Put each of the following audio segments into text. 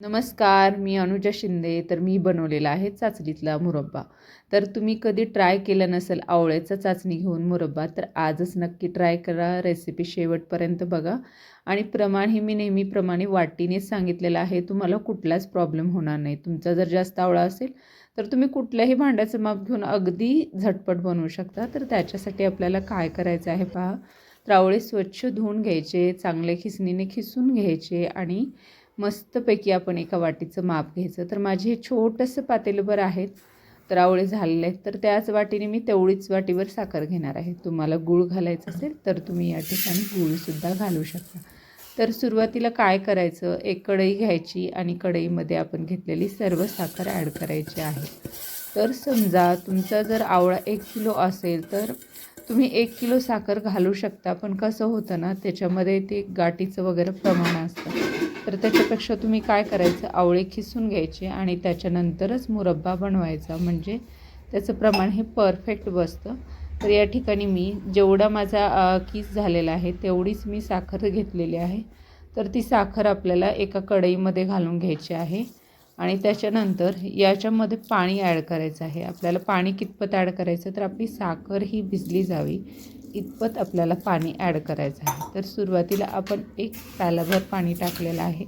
नमस्कार मी अनुजा शिंदे. तर मी बनवलेला आहे चाचणीतला मुरब्बा. तर तुम्ही कधी ट्राय केलं नसेल आवळ्याचा चाचणी घेऊन मुरब्बा तर आजच नक्की ट्राय करा. रेसिपी शेवटपर्यंत बघा. आणि प्रमाण हे मी नेहमीप्रमाणे वाटीनेच सांगितलेलं आहे. तुम्हाला कुठलाच प्रॉब्लेम होणार नाही. तुमचा जर जास्त आवळा असेल तर तुम्ही कुठल्याही भांड्याचं माप घेऊन अगदी झटपट बनवू शकता. तर त्याच्यासाठी आपल्याला काय करायचं आहे पहा. तर आवळे स्वच्छ धुवून घ्यायचे चांगले खिसणीने खिसून घ्यायचे आणि मस्तपैकी आपण एका वाटीचं माप घ्यायचं. तर माझे हे छोटंसं पातेलभर आहेत तर आवळे झालेले आहेत. तर त्याच वाटीने मी तेवढीच वाटीवर साखर घेणार आहे. तुम्हाला गूळ घालायचं असेल तर तुम्ही या ठिकाणी गूळसुद्धा घालू शकता. तर सुरुवातीला काय करायचं? एक कढई घ्यायची आणि कढईमध्ये आपण घेतलेली सर्व साखर ॲड करायची आहे. तर समजा तुमचा जर आवळा एक किलो असेल तर तुम्ही एक किलो साखर घालू शकता. पण कसं होतं ना त्याच्यामध्ये ते गाठीचं वगैरे प्रमाण असतं. तर त्याच्यापेक्षा तुम्ही काय करायचं? आवळे खिसून घ्यायचे आणि त्याच्यानंतरच मुरब्बा बनवायचा. म्हणजे त्याचं प्रमाण हे परफेक्ट बसतं. तर या ठिकाणी मी जेवढा माझा किस झालेला आहे तेवढीच मी साखर घेतलेली आहे. तर ती साखर आपल्याला एका कढईमध्ये घालून घ्यायची आहे. आणि त्याच्यानंतर याच्यामध्ये पाणी ॲड करायचं आहे. आपल्याला पाणी कितपत ॲड करायचं? तर आपली साखर ही भिजली जावी. इतपत आपल्याला पाणी ॲड करायचं आहे. तर सुरुवातीला आपण एक प्यालाभर पाणी टाकलेलं आहे.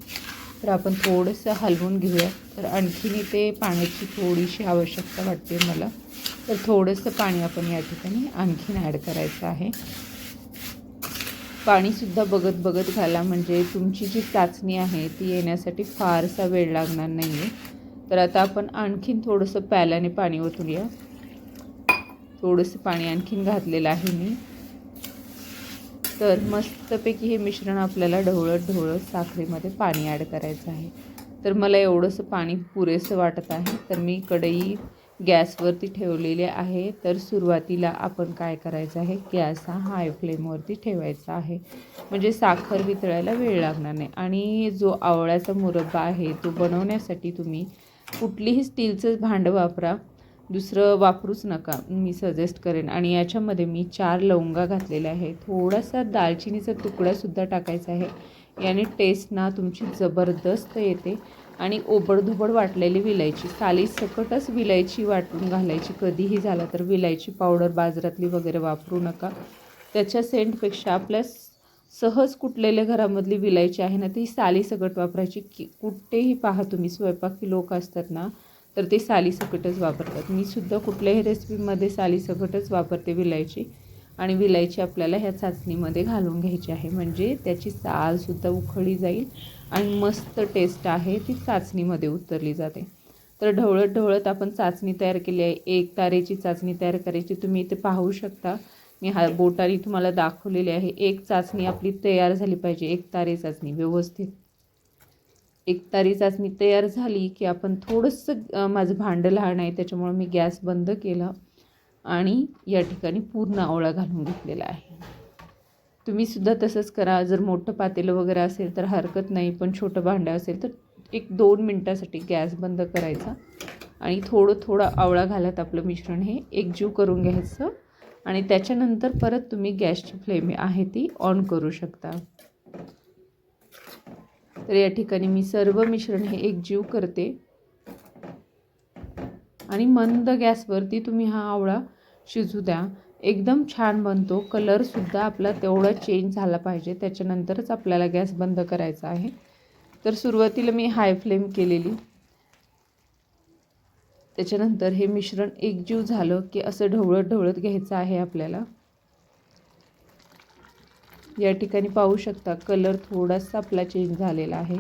तर आपण थोडंसं हलवून घेऊया. तर आणखीन ते पाण्याची थोडीशी आवश्यकता वाटते मला. तर थोडंसं पाणी आपण या ठिकाणी आणखीन ॲड करायचं आहे. पाणीसुद्धा बघत बघत घाला. म्हणजे तुमची जी चाचणी आहे ती येण्यासाठी फारसा वेळ लागणार नाही आहे तर आता आपण आणखीन थोडंसं प्याल्याने पाणी ओतूया थोडंसं पाणी आणखीन घातलेलं आहे मी. तर मस्तपैकी हे मिश्रण आपल्याला ढवळत ढवळत साखरेमध्ये पाणी ॲड करायचं आहे. तर मला एवढंसं पाणी पुरेसं वाटत आहे. तर मी कढई गॅसवरती ठेवलेली आहे. तर सुरुवातीला आपण काय करायचं आहे? गॅस हा हाय फ्लेमवरती ठेवायचा आहे. म्हणजे साखर वितळायला वेळ लागणार नाही. आणि जो आवळ्याचा मुरब्बा आहे तो बनवण्यासाठी तुम्ही कुठलीही स्टीलचंच भांडं वापरा. दुसरं वापरूच नका. मी सजेस्ट करेन. आणि याच्यामध्ये मी चार लवंगा घातलेल्या आहे थोडासा दालचिनीचा तुकडासुद्धा टाकायचा आहे. याने टेस्ट ना तुमची जबरदस्त येते. आणि ओबडधोबड वाटलेली विलायची. साली सकटच विलायची वाटून घालायची. कधीही झाला तर विलायची पावडर बाजारातली वगैरे वापरू नका. त्याच्या सेंटपेक्षा आपल्या सहज कुठलेल्या घरामधली विलायची आहे ना ती साली सकट वापरायची. की कुठेही पहा तुम्ही. स्वयंपाकी लोक असतात ना तर ते सालीसकटच वापरतात. मी सुद्धा कुठल्याही रेसिपीमध्ये सालीसकटच वापरते विलायची. आणि विलायची आपल्याला ह्या चाचणीमध्ये घालून घ्यायची आहे. म्हणजे त्याची सालसुद्धा उखळली जाईल आणि मस्त टेस्ट आहे ती चाचणीमध्ये उतरली जाते. तर ढवळत ढवळत आपण चाचणी तयार केली आहे. एक तारेची चाचणी तयार करायची. तुम्ही इथे पाहू शकता. मी हा बोटाने तुम्हाला दाखवलेली आहे. एक चाचणी आपली तयार झाली पाहिजे. एक तारे चाचणी व्यवस्थित. एक तारी चाचणी तयार झाली की आपण थोडंसं माझं भांडं लहान आहे त्याच्यामुळं मी गॅस बंद केला आणि या ठिकाणी पूर्ण आवळा घालून घेतलेला आहे. तुम्हीसुद्धा तसंच करा. जर मोठं पातेलं वगैरे असेल तर हरकत नाही पण छोटं भांडं असेल तर एक दोन मिनटासाठी गॅस बंद करायचा आणि थोडं थोडं आवळा घालत आपलं मिश्रण हे एकजीव करून घ्यायचं आणि त्याच्यानंतर परत तुम्ही गॅसची फ्लेम आहे ती ऑन करू शकता. तर या ठिकाणी मी सर्व मिश्रण हे एकजीव करते. आणि मंद गॅसवरती तुम्ही हा आवळा शिजू द्या. एकदम छान बनतो. कलरसुद्धा आपला तेवढा चेंज झाला पाहिजे. त्याच्यानंतरच आपल्याला गॅस बंद करायचा आहे. तर सुरुवातीला मी हाय फ्लेम केलेली. त्याच्यानंतर हे मिश्रण एकजीव झालं की असं ढवळत ढवळत घ्यायचं आहे आपल्याला. या ठिकाणी पाहू शकता कलर थोडासा आपला चेंज झालेला आहे.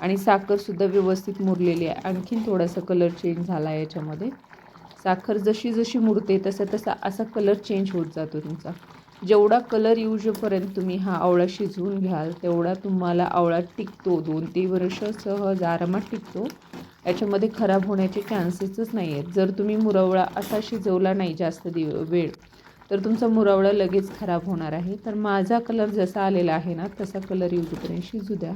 आणि साखरसुद्धा व्यवस्थित मुरलेली आहे. आणखीन थोडासा कलर चेंज झाला आहे याच्यामध्ये. साखर जशी जशी मुरते तसं तसा असा कलर चेंज होत जातो तुमचा. जेवढा कलर येऊजोपर्यंत तुम्ही हा आवळा शिजवून घ्याल तेवढा तुम्हाला आवळा टिकतो. दोन ते वर्ष सहज आरामात टिकतो. याच्यामध्ये खराब होण्याचे चान्सेसच नाही आहेत जर तुम्ही मुरवळा असा शिजवला नाही जास्त दिव वेळ तर तुमचा मुरावळा लगेच खराब होणार आहे. तर माझा कलर जसा आलेला आहे ना तसा कलर युजपर्यंत शिजू द्या.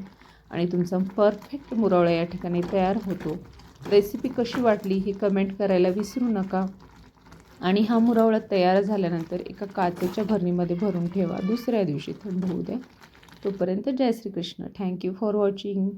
आणि तुमचा परफेक्ट मुरावळा या ठिकाणी तयार होतो. रेसिपी कशी वाटली ही कमेंट करायला विसरू नका. आणि हा मुरावळा तयार झाल्यानंतर एका काचेच्या भरणीमध्ये भरून ठेवा. दुसऱ्या दिवशी थंड होऊ द्या तोपर्यंत जय Shrikrishna. Thank you for watching